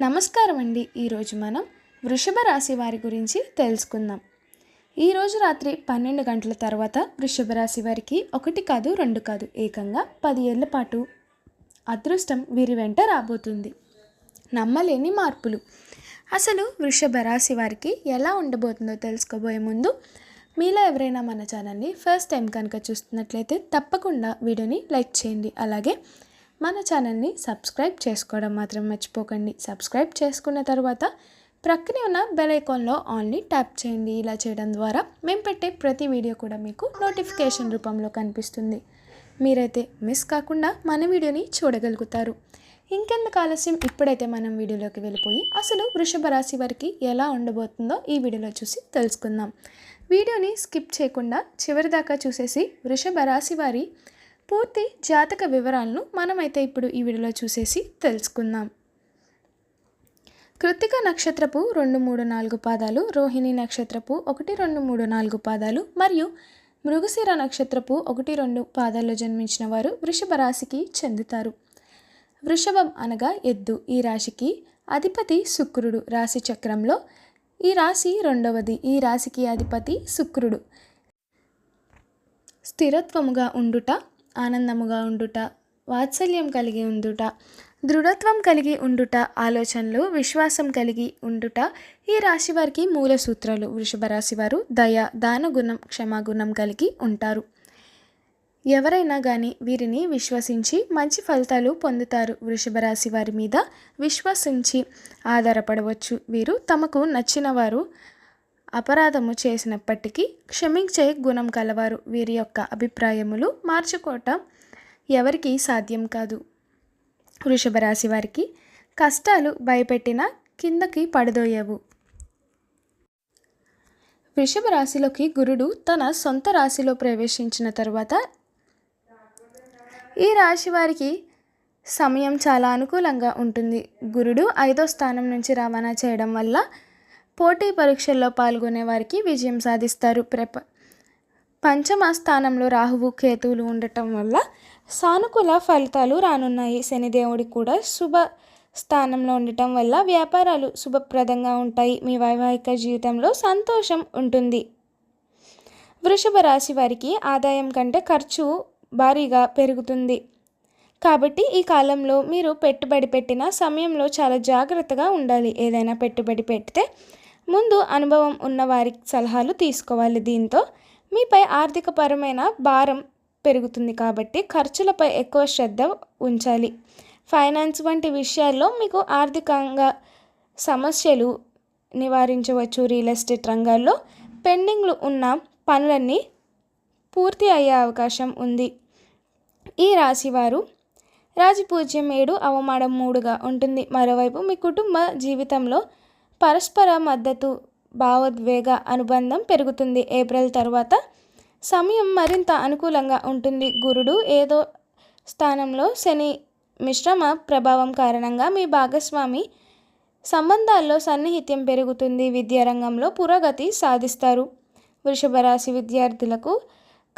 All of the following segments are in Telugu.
నమస్కారం అండి ఈరోజు మనం వృషభ రాశి వారి గురించి తెలుసుకుందాం. ఈరోజు రాత్రి పన్నెండు గంటల తర్వాత వృషభ రాశి వారికి ఒకటి కాదు రెండు కాదు ఏకంగా పది ఏళ్ళ పాటు అదృష్టం వీరి వెంట రాబోతుంది. నమ్మలేని మార్పులు. అసలు వృషభ రాశి వారికి ఎలా ఉండబోతుందో తెలుసుకోబోయే ముందు మీలో ఎవరైనా మన ఛానల్ని ఫస్ట్ టైం కనుక చూస్తున్నట్లయితే తప్పకుండా వీడియోని లైక్ చేయండి. అలాగే మన ఛానల్ని సబ్స్క్రైబ్ చేసుకోవడం మాత్రం మర్చిపోకండి. సబ్స్క్రైబ్ చేసుకున్న తర్వాత ప్రక్కనే ఉన్న బెల్ ఐకాన్లో ఆన్ని ట్యాప్ చేయండి. ఇలా చేయడం ద్వారా మేము పెట్టే ప్రతి వీడియో కూడా మీకు నోటిఫికేషన్ రూపంలో కనిపిస్తుంది. మీరైతే మిస్ కాకుండా మన వీడియోని చూడగలుగుతారు. ఇంకెందుకు ఆలస్యం? ఇప్పుడైతే మనం వీడియోలోకి వెళ్ళిపోయి అసలు వృషభ రాశి వారికి ఎలా ఉండబోతుందో ఈ వీడియోలో చూసి తెలుసుకుందాం. వీడియోని స్కిప్ చేయకుండా చివరి దాకా చూసేసి వృషభ రాశి వారి పూర్తి జాతక వివరాలను మనమైతే ఇప్పుడు ఈ వీడియోలో చూసేసి తెలుసుకుందాం. కృత్తిక నక్షత్రపు రెండు మూడు నాలుగు పాదాలు రోహిణి నక్షత్రపు ఒకటి రెండు మూడు నాలుగు పాదాలు మరియు మృగశిర నక్షత్రపు ఒకటి రెండు పాదాల్లో జన్మించిన వారు వృషభ రాశికి చెందుతారు. వృషభం అనగా ఎద్దు. ఈ రాశికి అధిపతి శుక్రుడు. రాశి చక్రంలో ఈ రాశి రెండవది. ఈ రాశికి అధిపతి శుక్రుడు. స్థిరత్వముగా ఉండుట ఆనందముగా ఉండుట వాత్సల్యం కలిగి ఉండుట దృఢత్వం కలిగి ఉండుట ఆలోచనలు విశ్వాసం కలిగి ఉండుట ఈ రాశి వారికి మూల సూత్రాలు. వృషభ రాశి వారు దయ దానగుణం క్షమాగుణం కలిగి ఉంటారు. ఎవరైనా కానీ వీరిని విశ్వసించి మంచి ఫలితాలు పొందుతారు. వృషభ రాశి వారి మీద విశ్వసించి ఆధారపడవచ్చు. వీరు తమకు నచ్చిన వారు అపరాధము చేసినప్పటికీ క్షమించే గుణం కలవారు. వీరి యొక్క అభిప్రాయములు మార్చుకోవటం ఎవరికి సాధ్యం కాదు. వృషభ రాశి వారికి కష్టాలు భయపెట్టిన కిందకి పడదోయవు. వృషభ రాశిలోకి గురుడు తన సొంత రాశిలో ప్రవేశించిన తర్వాత ఈ రాశి వారికి సమయం చాలా అనుకూలంగా ఉంటుంది. గురుడు ఐదో స్థానం నుంచి రవాణా చేయడం వల్ల పోటీ పరీక్షల్లో పాల్గొనే వారికి విజయం సాధిస్తారు. ప్రప పంచమ స్థానంలో రాహువు కేతువులు ఉండటం వల్ల సానుకూల ఫలితాలు రానున్నాయి. శనిదేవుడి కూడా శుభ స్థానంలో ఉండటం వల్ల వ్యాపారాలు శుభప్రదంగా ఉంటాయి. మీ వైవాహిక జీవితంలో సంతోషం ఉంటుంది. వృషభ రాశి వారికి ఆదాయం కంటే ఖర్చు భారీగా పెరుగుతుంది. కాబట్టి ఈ కాలంలో మీరు పెట్టుబడి పెట్టిన సమయంలో చాలా జాగ్రత్తగా ఉండాలి. ఏదైనా పెట్టుబడి పెడితే ముందు అనుభవం ఉన్న వారి సలహాలు తీసుకోవాలి. దీంతో మీపై ఆర్థికపరమైన భారం పెరుగుతుంది కాబట్టి ఖర్చులపై ఎక్కువ శ్రద్ధ ఉంచాలి. ఫైనాన్స్ వంటి విషయాల్లో మీకు ఆర్థికంగా సమస్యలు నివారించవచ్చు. రియల్ ఎస్టేట్ రంగాల్లో పెండింగ్లు ఉన్న పనులన్నీ పూర్తి అయ్యే అవకాశం ఉంది. ఈ రాశివారు రాజపూజ్యం ఏడు అవమానం మూడుగా ఉంటుంది. మరోవైపు మీ కుటుంబ జీవితంలో పరస్పర మద్దతు భావోద్వేగ అనుబంధం పెరుగుతుంది. ఏప్రిల్ తర్వాత సమయం మరింత అనుకూలంగా ఉంటుంది. గురుడు ఏదో స్థానంలో శని మిశ్రమ ప్రభావం కారణంగా మీ భాగస్వామి సంబంధాల్లో సన్నిహిత్యం పెరుగుతుంది. విద్యారంగంలో పురోగతి సాధిస్తారు. వృషభ రాశి విద్యార్థులకు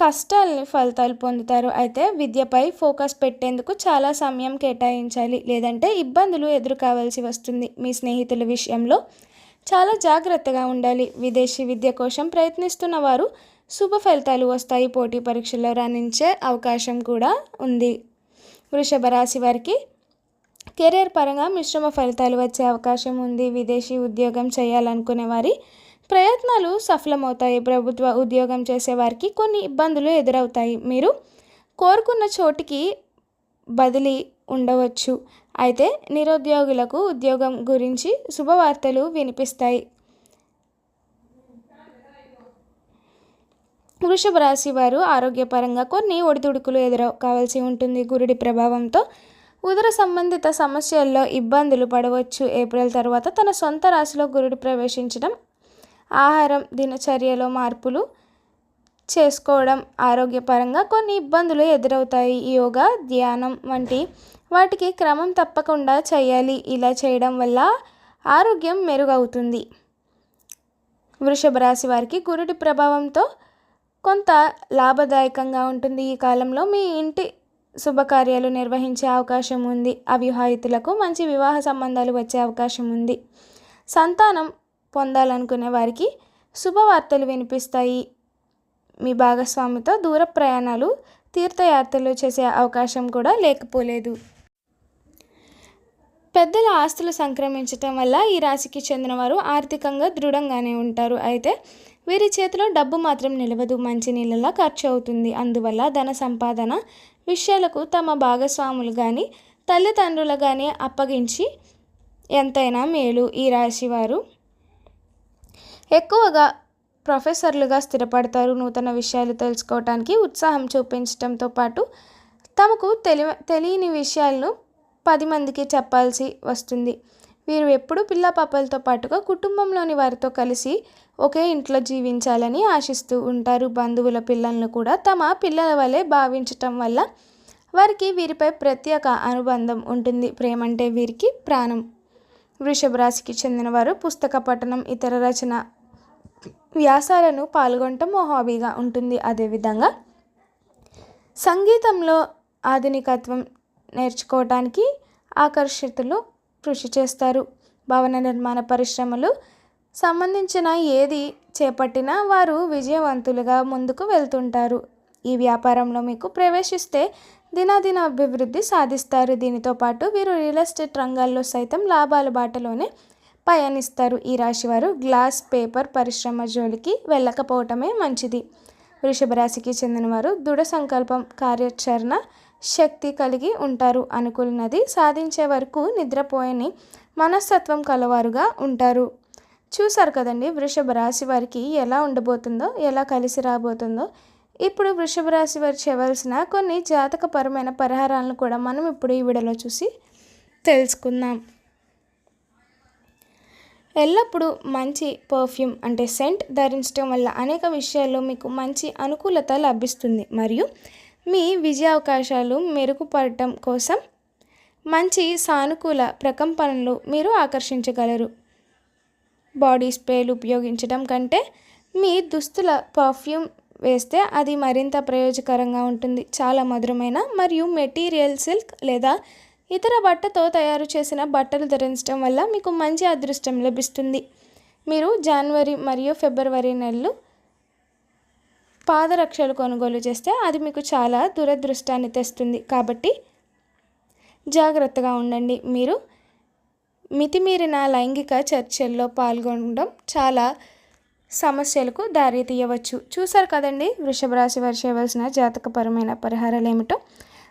కష్టాలని ఫలితాలు పొందుతారు. అయితే విద్యపై ఫోకస్ పెట్టేందుకు చాలా సమయం కేటాయించాలి. లేదంటే ఇబ్బందులు ఎదుర్కోవాల్సి వస్తుంది. మీ స్నేహితుల విషయంలో చాలా జాగ్రత్తగా ఉండాలి. విదేశీ విద్య కోసం ప్రయత్నిస్తున్న వారు శుభ ఫలితాలు వస్తాయి. పోటీ పరీక్షల్లో రాణించే అవకాశం కూడా ఉంది. వృషభ రాశి వారికి కెరీర్ పరంగా మిశ్రమ ఫలితాలు వచ్చే అవకాశం ఉంది. విదేశీ ఉద్యోగం చేయాలనుకునే వారి ప్రయత్నాలు సఫలమవుతాయి. ప్రభుత్వ ఉద్యోగం చేసేవారికి కొన్ని ఇబ్బందులు ఎదురవుతాయి. మీరు కోరుకున్న చోటికి బదిలీ ఉండవచ్చు. అయితే నిరుద్యోగులకు ఉద్యోగం గురించి శుభవార్తలు వినిపిస్తాయి. వృషభ రాశి వారు ఆరోగ్యపరంగా కొన్ని ఒడిదుడుకులు ఎదురు కావాల్సి ఉంటుంది. గురుడి ప్రభావంతో ఉదర సంబంధిత సమస్యల్లో ఇబ్బందులు పడవచ్చు. ఏప్రిల్ తర్వాత తన సొంత రాశిలో గురుడు ప్రవేశించడం ఆహారం దినచర్యలో మార్పులు చేసుకోవడం ఆరోగ్యపరంగా కొన్ని ఇబ్బందులు ఎదురవుతాయి. యోగా ధ్యానం వంటి వాటికి క్రమం తప్పకుండా చేయాలి. ఇలా చేయడం వల్ల ఆరోగ్యం మెరుగవుతుంది. వృషభ రాశి వారికి గురుడి ప్రభావంతో కొంత లాభదాయకంగా ఉంటుంది. ఈ కాలంలో మీ ఇంటి శుభకార్యాలు నిర్వహించే అవకాశం ఉంది. అవివాహితులకు మంచి వివాహ సంబంధాలు వచ్చే అవకాశం ఉంది. సంతానం పొందాలనుకునే వారికి శుభవార్తలు వినిపిస్తాయి. మీ భాగస్వామితో దూర ప్రయాణాలు తీర్థయాత్రలు చేసే అవకాశం కూడా లేకపోలేదు. పెద్దల ఆస్తులు సంక్రమించటం వల్ల ఈ రాశికి చెందినవారు ఆర్థికంగా దృఢంగానే ఉంటారు. అయితే వీరి చేతిలో డబ్బు మాత్రం నిలవదు. మంచి నీళ్ళలా ఖర్చు అవుతుంది. అందువల్ల ధన సంపాదన విషయాలకు తమ భాగస్వాములు కానీ తల్లిదండ్రులు కానీ అప్పగించి ఎంతైనా మేలు. ఈ రాశి వారు ఎక్కువగా ప్రొఫెసర్లుగా స్థిరపడతారు నూతన విషయాలు తెలుసుకోవటానికి ఉత్సాహం చూపించడంతో పాటు తమకు తెలి తెలియని విషయాలను పది మందికి చెప్పాల్సి వస్తుంది. వీరు ఎప్పుడూ పిల్ల పాపలతో పాటుగా కుటుంబంలోని వారితో కలిసి ఒకే ఇంట్లో జీవించాలని ఆశిస్తూ ఉంటారు. బంధువుల పిల్లలను కూడా తమ పిల్లల వలె భావించటం వల్ల వారికి వీరిపై ప్రత్యేక అనుబంధం ఉంటుంది. ప్రేమంటే వీరికి ప్రాణం. వృషభ రాశికి చెందినవారు పుస్తక పఠనం ఇతర రచన వ్యాసాలను పాల్గొనటం ఓ హాబీగా ఉంటుంది. అదేవిధంగా సంగీతంలో ఆధునికత్వం నేర్చుకోవటానికి ఆకర్షితులు కృషి చేస్తారు. భవన నిర్మాణ పరిశ్రమలు సంబంధించిన ఏది చేపట్టినా వారు విజయవంతులుగా ముందుకు వెళ్తుంటారు. ఈ వ్యాపారంలో మీకు ప్రవేశిస్తే దినాదిన అభివృద్ధి సాధిస్తారు. దీనితో పాటు వీరు రియల్ ఎస్టేట్ రంగాల్లో సైతం లాభాల బాటలోనే పయనిస్తారు. ఈ రాశివారు గ్లాస్ పేపర్ పరిశ్రమ జోలికి వెళ్ళకపోవటమే మంచిది. వృషభ రాశికి చెందినవారు దృఢ సంకల్పం కార్యాచరణ శక్తి కలిగి ఉంటారు. అనుకున్నది సాధించే వరకు నిద్రపోయని మనస్తత్వం కలవారుగా ఉంటారు. చూసారు కదండి వృషభ రాశి వారికి ఎలా ఉండబోతుందో ఎలా కలిసి రాబోతుందో. ఇప్పుడు వృషభ రాశి వారు చేయవలసిన కొన్ని జాతకపరమైన పరిహారాలను కూడా మనం ఇప్పుడు ఈ వీడియోలో చూసి తెలుసుకుందాం. ఎల్లప్పుడూ మంచి పర్ఫ్యూమ్ అంటే సెంట్ ధరించడం వల్ల అనేక విషయాల్లో మీకు మంచి అనుకూలత లభిస్తుంది. మరియు మీ విజయావకాశాలు మెరుగుపడటం కోసం మంచి సానుకూల ప్రకంపనలు మీరు ఆకర్షించగలరు. బాడీ స్ప్రేలు ఉపయోగించడం కంటే మీ దుస్తుల పర్ఫ్యూమ్ వేస్తే అది మరింత ప్రయోజకరంగా ఉంటుంది. చాలా మధురమైన మరియు మెటీరియల్ సిల్క్ లేదా ఇతర బట్టతో తయారు చేసిన బట్టలు ధరించడం వల్ల మీకు మంచి అదృష్టం లభిస్తుంది. మీరు జనవరి మరియు ఫిబ్రవరి నెలలు పాదరక్షలు కొనుగోలు చేస్తే అది మీకు చాలా దురదృష్టాన్ని తెస్తుంది. కాబట్టి జాగ్రత్తగా ఉండండి. మీరు మితిమీరిన లైంగిక చర్చల్లో పాల్గొనడం చాలా సమస్యలకు దారి తీయవచ్చు చూసారు కదండి వృషభ రాశి వారు చేయవలసిన జాతకపరమైన పరిహారాలు ఏమిటో?